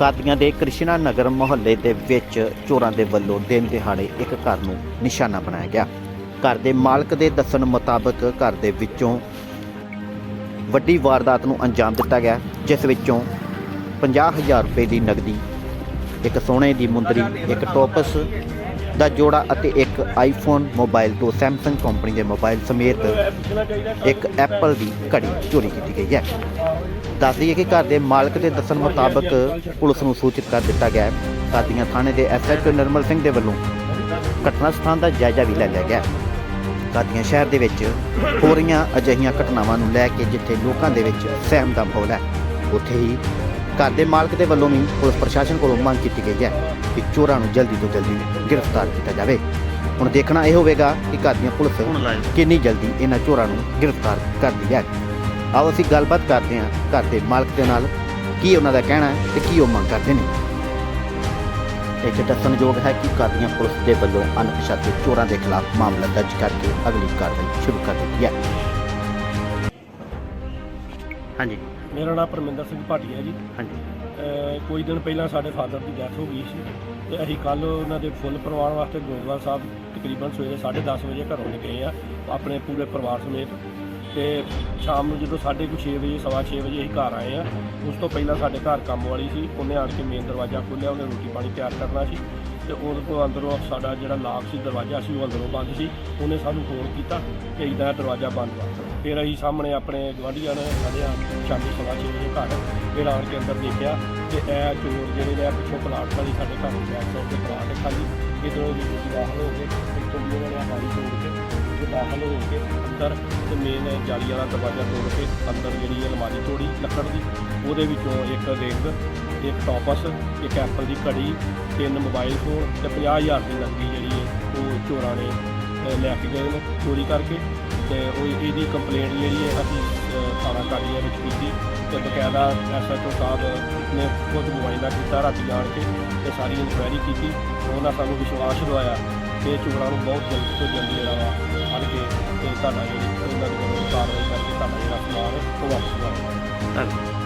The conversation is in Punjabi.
ਕਾਦੀਆਂ ਦੇ ਕ੍ਰਿਸ਼ਨਾ ਨਗਰ ਮੁਹੱਲੇ ਦੇ ਵਿੱਚ ਚੋਰਾਂ ਦੇ ਵੱਲੋਂ ਦਿਨ ਦਿਹਾੜੇ ਇੱਕ ਘਰ ਨੂੰ ਨਿਸ਼ਾਨਾ ਬਣਾਇਆ ਗਿਆ। ਘਰ ਦੇ ਮਾਲਕ ਦੇ ਦੱਸਣ ਮੁਤਾਬਕ ਘਰ ਦੇ ਵਿੱਚੋਂ ਵੱਡੀ ਵਾਰਦਾਤ ਨੂੰ ਅੰਜਾਮ ਦਿੱਤਾ ਗਿਆ, ਜਿਸ ਵਿੱਚੋਂ 50000 ਰੁਪਏ ਦੀ ਨਗਦੀ ਇੱਕ ਸੋਨੇ ਦੀ ਮੁੰਦਰੀ, ਇੱਕ ਟੋਪਸ ਦਾ ਜੋੜਾ ਅਤੇ ਇੱਕ ਆਈਫੋਨ ਮੋਬਾਈਲ ਤੋਂ ਸੈਮਸੰਗ ਕੰਪਨੀ ਦੇ ਮੋਬਾਈਲ ਸਮੇਤ ਇੱਕ ਐਪਲ ਦੀ ਘੜੀ ਚੋਰੀ ਕੀਤੀ ਗਈ ਹੈ। ਦੱਸ ਦਈਏ ਕਿ ਘਰ ਦੇ ਮਾਲਕ ਦੇ ਦੱਸਣ ਮੁਤਾਬਕ ਪੁਲਿਸ ਨੂੰ ਸੂਚਿਤ ਕਰ ਦਿੱਤਾ ਗਿਆ ਹੈ। ਕਾਦੀਆਂ ਥਾਣੇ ਦੇ ਐਸਐਚਓ ਨਰਮਲ ਸਿੰਘ ਦੇ ਵੱਲੋਂ ਘਟਨਾ ਸਥਾਨ ਦਾ ਜਾਇਜ਼ਾ ਵੀ ਲੈ ਲਿਆ ਗਿਆ ਕਾਦੀਆਂ ਸ਼ਹਿਰ ਦੇ ਵਿੱਚ ਹੋ ਰਹੀਆਂ ਅਜਿਹੀਆਂ ਘਟਨਾਵਾਂ ਨੂੰ ਲੈ ਕੇ ਜਿੱਥੇ ਲੋਕਾਂ ਦੇ ਵਿੱਚ ਸਹਿਮ ਦਾ ਮਾਹੌਲ ਹੈ ਉੱਥੇ ਹੀ ਘਰ ਦੇ ਮਾਲਕ ਦੇ ਵੱਲੋਂ ਵੀ ਪੁਲਿਸ ਪ੍ਰਸ਼ਾਸਨ ਕੋਲੋਂ ਮੰਗ ਕੀਤੀ ਗਈ ਹੈ ਕਿ ਚੋਰਾਂ ਨੂੰ ਜਲਦੀ ਤੋਂ ਜਲਦੀ ਗ੍ਰਿਫਤਾਰ ਕੀਤਾ ਜਾਵੇ। ਹੁਣ ਦੇਖਣਾ ਇਹ ਹੋਵੇਗਾ ਕਿ ਘਰ ਦੀਆਂ ਪੁਲਿਸ ਕਿੰਨੀ ਜਲਦੀ ਇਹਨਾਂ ਚੋਰਾਂ ਨੂੰ ਗ੍ਰਿਫਤਾਰ ਕਰਦੀ ਹੈ। ਆਓ ਅਸੀਂ ਗੱਲਬਾਤ ਕਰਦੇ ਹਾਂ ਘਰ ਦੇ ਮਾਲਕ ਦੇ ਨਾਲ ਕੀ ਉਹਨਾਂ ਦਾ ਕਹਿਣਾ ਹੈ ਤੇ ਕੀ ਉਹ ਮੰਗ ਕਰਦੇ ਨੇ। ਇਹ ਦੱਸਣਯੋਗ ਹੈ ਕਿ ਘਰ ਦੀਆਂ ਪੁਲਿਸ ਦੇ ਵੱਲੋਂ ਅਣਪਛਾਤੇ ਚੋਰਾਂ ਦੇ ਖਿਲਾਫ ਮਾਮਲਾ ਦਰਜ ਕਰਕੇ ਅਗਲੀ ਕਾਰਵਾਈ ਸ਼ੁਰੂ ਕਰ ਦਿੱਤੀ ਹੈ। ਹਾਂਜੀ। ਮੇਰਾ ਨਾਮ ਪਰਮਿੰਦਰ ਸਿੰਘ ਭਾਟੀਆ ਜੀ। ਹਾਂਜੀ। ਅਹ ਕੋਈ ਦਿਨ ਪਹਿਲਾਂ ਸਾਡੇ ਫਾਦਰ ਦੀ ਡੈਥ ਹੋ ਗਈ ਸੀ ਤੇ ਅਸੀਂ ਕੱਲ ਉਹਨਾਂ ਦੇ ਫੁੱਲ ਪਰਿਵਾਰ ਵਾਸਤੇ ਗੁਰਦੁਆਰਾ ਸਾਹਿਬ ਤਕਰੀਬਨ ਸਵੇਰੇ 10:30 ਵਜੇ ਘਰੋਂ ਨਿਕਲੇ ਆ ਆਪਣੇ ਪੂਰੇ ਪਰਿਵਾਰ ਸਮੇਤ। ਤੇ ਸ਼ਾਮ ਨੂੰ ਜਦੋਂ ਸਾਢੇ ਕੁ ਛੇ ਵਜੇ, ਸਵਾ ਛੇ ਵਜੇ ਅਸੀਂ ਘਰ ਆਏ ਆ, ਉਸ ਤੋਂ ਪਹਿਲਾਂ ਸਾਡੇ ਘਰ ਕੰਮ ਵਾਲੀ ਸੀ। ਉਹਨੇ ਆਣ ਕੇ ਮੇਨ ਦਰਵਾਜ਼ਾ ਖੋਲ੍ਹਿਆ, ਉਹਨੇ ਰੋਟੀ ਪਾਣੀ ਤਿਆਰ ਕਰਨਾ ਸੀ ਤੇ ਉਹਦੇ ਕੋਲ ਅੰਦਰੋਂ ਸਾਡਾ ਜਿਹੜਾ ਲਾਕ ਸੀ, ਦਰਵਾਜ਼ਾ ਸੀ, ਉਹ ਅੰਦਰੋਂ ਬੰਦ ਸੀ। ਉਹਨੇ ਸਾਨੂੰ ਫੋਨ ਕੀਤਾ ਕਿ ਇਦਾਂ ਦਰਵਾਜ਼ਾ ਬੰਦ ਵਾ। ਫਿਰ ਅਸੀਂ ਸਾਹਮਣੇ ਆਪਣੇ ਗਵਾਂਢੀਆਂ ਨੇ ਸਾਡੇ ਆ ਸ਼ਾਮੀ ਸਵਾ ਛੇ ਵਜੇ ਘਰ ਫਿਰ ਆਣ ਕੇ ਅੰਦਰ ਦੇਖਿਆ ਕਿ ਇਹ ਚੋਰ ਜਿਹੜੇ ਨੇ ਪਿੱਛੋਂ ਪਲਾਟ ਵਾਲੀ ਸਾਡੇ ਘਰ ਦੇ ਬੈਕ ਸਾਈਡ ਤੇ ਪਲਾਟ ਹੈ ਖਾਲੀ, ਇਧਰੋਂ ਦੀ ਦਾਖਲ ਹੋ ਗਏ। ਇੱਥੋਂ ਦੀ ਉਹਨਾਂ ਤੋੜ ਕੇ ਤੇ ਦਾਖਲ ਹੋ ਕੇ ਅੰਦਰ ਤੇ ਮੇਨ ਜਾਲੀ ਵਾਲਾ ਦਰਵਾਜ਼ਾ ਤੋੜ ਕੇ ਅੰਦਰ ਜਿਹੜੀ ਅਲਮਾਰੀ ਤੋੜੀ ਲੱਕੜ ਦੀ ਉਹਦੇ ਵਿੱਚੋਂ ਇੱਕ ਰਿੰਗ ਇੱਕ ਟੋਪਸ ਇੱਕ ਐਪਲ ਦੀ ਘੜੀ ਤਿੰਨ ਮੋਬਾਈਲ ਫੋਨ ਤੇ 50000 ਦੀ ਨਕਦੀ ਜਿਹੜੀ ਹੈ ਉਹ ਚੋਰਾਂ ਨੇ ਲੈ ਕੇ ਗਏ ਨੇ ਚੋਰੀ ਕਰਕੇ ਤੇ ਉਹ ਇਹਦੀ ਕੰਪਲੇਂਟ ਜਿਹੜੀ ਹੈ ਅਸੀਂ ਅਹ, ਥਾਣਾ ਕਾਲੀਆ ਵਿੱਚ ਕੀਤੀ ਤੇ ਬਕਾਇਦਾ ਐਸਐਚਓ ਸਾਹਿਬ ਨੇ ਖੁਦ ਮੁਆਇਨਾ ਕੀਤਾ ਰਾਤੀ ਜਾਣ ਕੇ ਤੇ ਸਾਰੀ ਇਨਕੁਆਇਰੀ ਕੀਤੀ ਉਹਨਾਂ ਸਾਨੂੰ ਵਿਸ਼ਵਾਸ ਦਿਵਾਇਆ ਕਿ ਚੋਰਾਂ ਨੂੰ ਬਹੁਤ ਜਲਦੀ ਤੋਂ ਜਲਦੀ ਜਿਹੜਾ ਵਾ ਫੜ ਕੇ ਤੇ ਤੁਹਾਡਾ ਜਿਹੜੀ ਉਹਨਾਂ ਦੇ ਵੱਲੋਂ ਕਾਰਵਾਈ ਕਰਕੇ ਤੁਹਾਡਾ ਜਿਹੜਾ ਸਮਾਨ ਉਹ ਵਾਪਸ ਕਰਵਾਇਆ ਧੰਨਵਾਦ।